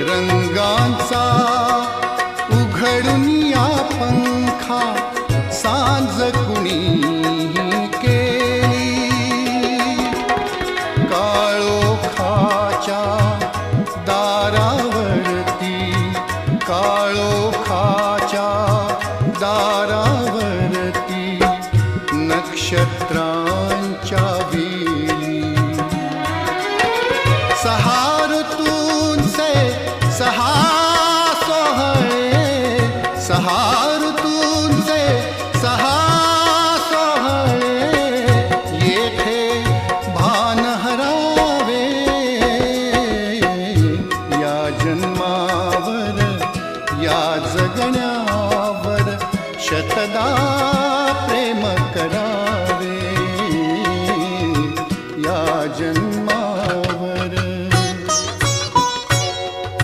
रंगांचा उघडून या पंखा सांज कुणी केली? काळोखाच्या दारावरती काळोखाच्या दारावरती नक्षत्रांच्या वेली. सहा ऋतूंचे बहार तुझे येथे भान या जन्मावर या जगण्यावर शतदा प्रेम करावे. या जन्म